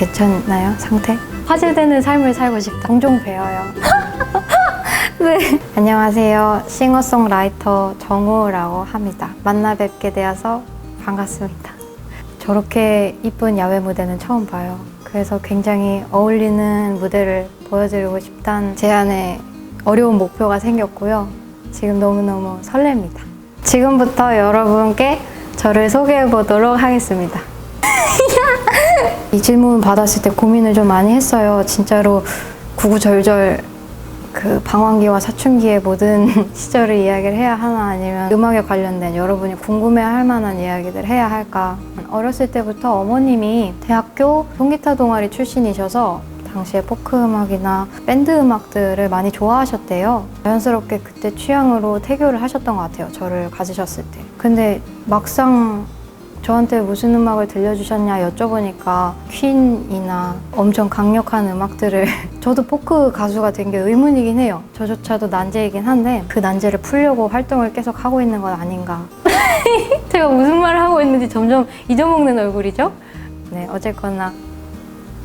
괜찮나요? 상태? 화제되는 삶을 살고 싶다. 종종 배워요. 네. 안녕하세요. 싱어송라이터 정우라고 합니다. 만나 뵙게 되어서 반갑습니다. 저렇게 이쁜 야외 무대는 처음 봐요. 그래서 굉장히 어울리는 무대를 보여드리고 싶다는 제 안에 어려운 목표가 생겼고요. 지금 너무너무 설렙니다. 지금부터 여러분께 저를 소개해 보도록 하겠습니다. 이 질문 받았을 때 고민을 좀 많이 했어요. 진짜로 구구절절 그 방황기와 사춘기의 모든 시절을 이야기를 해야 하나 아니면 음악에 관련된 여러분이 궁금해할 만한 이야기들 해야 할까 어렸을 때부터 어머님이 대학교 통기타 동아리 출신이셔서 당시에 포크 음악이나 밴드 음악들을 많이 좋아하셨대요. 자연스럽게 그때 취향으로 태교를 하셨던 것 같아요. 저를 가지셨을 때. 근데 막상 저한테 무슨 음악을 들려주셨냐 여쭤보니까 퀸이나 엄청 강력한 음악들을 저도 포크 가수가 된 게 의문이긴 해요. 저조차도 난제이긴 한데 그 난제를 풀려고 활동을 계속 하고 있는 건 아닌가. 제가 무슨 말을 하고 있는지 점점 잊어먹는 얼굴이죠? 네, 어쨌거나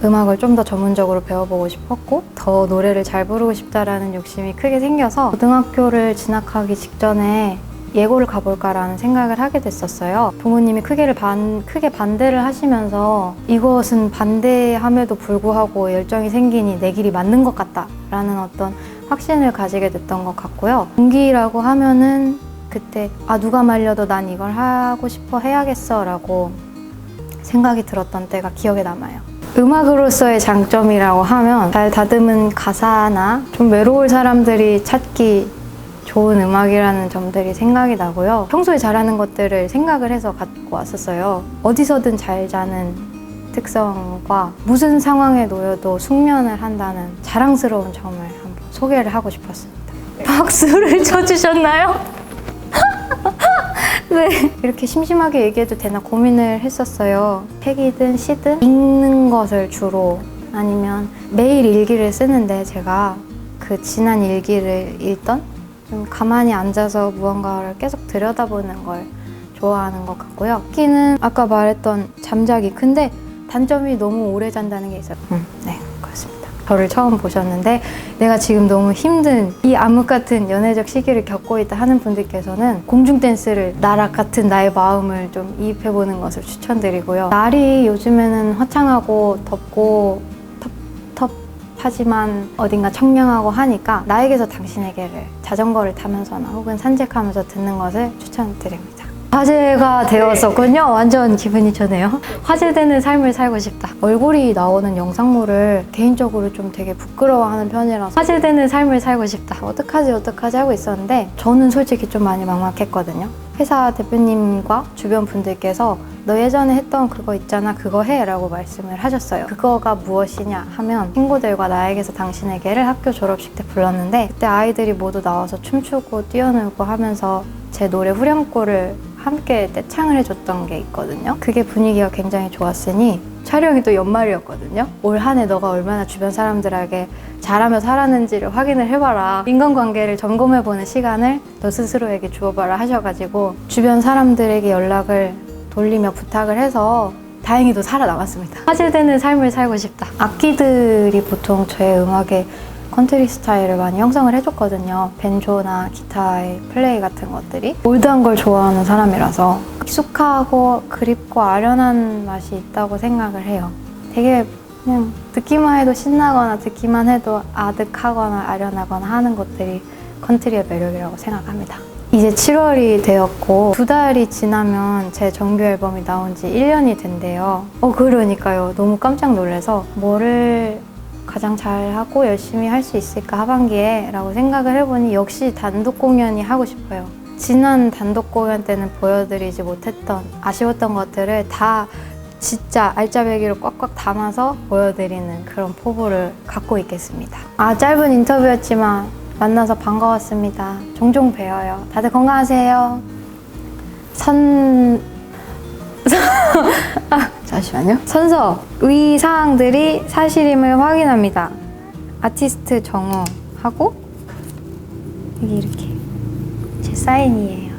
음악을 좀 더 전문적으로 배워보고 싶었고 더 노래를 잘 부르고 싶다라는 욕심이 크게 생겨서 고등학교를 진학하기 직전에 예고를 가볼까라는 생각을 하게 됐었어요. 부모님이 크게 반, 크게 반대를 하시면서 이것은 반대함에도 불구하고 열정이 생기니 내 길이 맞는 것 같다라는 어떤 확신을 가지게 됐던 것 같고요. 동기라고 하면은 그때 아 누가 말려도 난 이걸 하고 싶어 해야겠어라고 생각이 들었던 때가 기억에 남아요. 음악으로서의 장점이라고 하면 잘 다듬은 가사나 좀 외로울 사람들이 찾기 좋은 음악이라는 점들이 생각이 나고요. 평소에 잘하는 것들을 생각을 해서 갖고 왔었어요. 어디서든 잘 자는 특성과 무슨 상황에 놓여도 숙면을 한다는 자랑스러운 점을 한번 소개를 하고 싶었습니다. 박수를 쳐주셨나요? 네. 이렇게 심심하게 얘기해도 되나 고민을 했었어요. 책이든 시든 읽는 것을 주로 아니면 매일 일기를 쓰는데 제가 그 지난 일기를 읽던 좀 가만히 앉아서 무언가를 계속 들여다보는 걸 좋아하는 것 같고요. 특기는 아까 말했던 잠자기. 근데 단점이 너무 오래 잔다는 게 있어요. 음, 네, 그렇습니다. 저를 처음 보셨는데 내가 지금 너무 힘든 이 암흑 같은 연애적 시기를 겪고 있다 하는 분들께서는 공중 댄스를 나락 같은 나의 마음을 좀 이입해 보는 것을 추천드리고요. 날이 요즘에는 화창하고 덥고 하지만 어딘가 청량하고 하니까 나에게서 당신에게를 자전거를 타면서나 혹은 산책하면서 듣는 것을 추천드립니다. 화제가 되었었군요. 완전 기분이 좋네요. 화제되는 삶을 살고 싶다. 얼굴이 나오는 영상물을 개인적으로 좀 되게 부끄러워하는 편이라서 화제되는 삶을 살고 싶다. 어떡하지 어떡하지 하고 있었는데 저는 솔직히 좀 많이 막막했거든요. 회사 대표님과 주변 분들께서 너 예전에 했던 그거 있잖아 그거 해 라고 말씀을 하셨어요 그거가 무엇이냐 하면 친구들과 나에게서 당신에게를 학교 졸업식 때 불렀는데 그때 아이들이 모두 나와서 춤추고 뛰어놀고 하면서 제 노래 후렴구를 함께 떼창을 해줬던 게 있거든요 그게 분위기가 굉장히 좋았으니 촬영이 또 연말이었거든요 올 한 해 너가 얼마나 주변 사람들에게 잘하며 살았는지를 확인을 해봐라 인간관계를 점검해보는 시간을 너 스스로에게 주어봐라 하셔가지고 주변 사람들에게 연락을 돌리며 부탁을 해서 다행히도 살아남았습니다. 화제되는 삶을 살고 싶다. 악기들이 보통 제 음악의 컨트리 스타일을 많이 형성을 해줬거든요. 벤조나 기타의 플레이 같은 것들이. 올드한 걸 좋아하는 사람이라서 익숙하고 그립고 아련한 맛이 있다고 생각을 해요. 되게 그냥 듣기만 해도 신나거나 듣기만 해도 아득하거나 아련하거나 하는 것들이 컨트리의 매력이라고 생각합니다. 이제 7월이 되었고 두 달이 지나면 제 정규 앨범이 나온 지 1년이 된대요. 어 그러니까요. 너무 깜짝 놀라서 뭐를 가장 잘하고 열심히 할 수 있을까 하반기에 라고 생각을 해보니 역시 단독 공연이 하고 싶어요. 지난 단독 공연 때는 보여드리지 못했던 아쉬웠던 것들을 다 진짜 알짜배기로 꽉꽉 담아서 보여드리는 그런 포부를 갖고 있겠습니다. 아 짧은 인터뷰였지만 만나서 반가웠습니다. 종종 뵈어요. 다들 건강하세요. 선... 아, 잠시만요. 선서, 위 사항들이 사실임을 확인합니다. 아티스트 정우하고 여기 이렇게 제 사인이에요.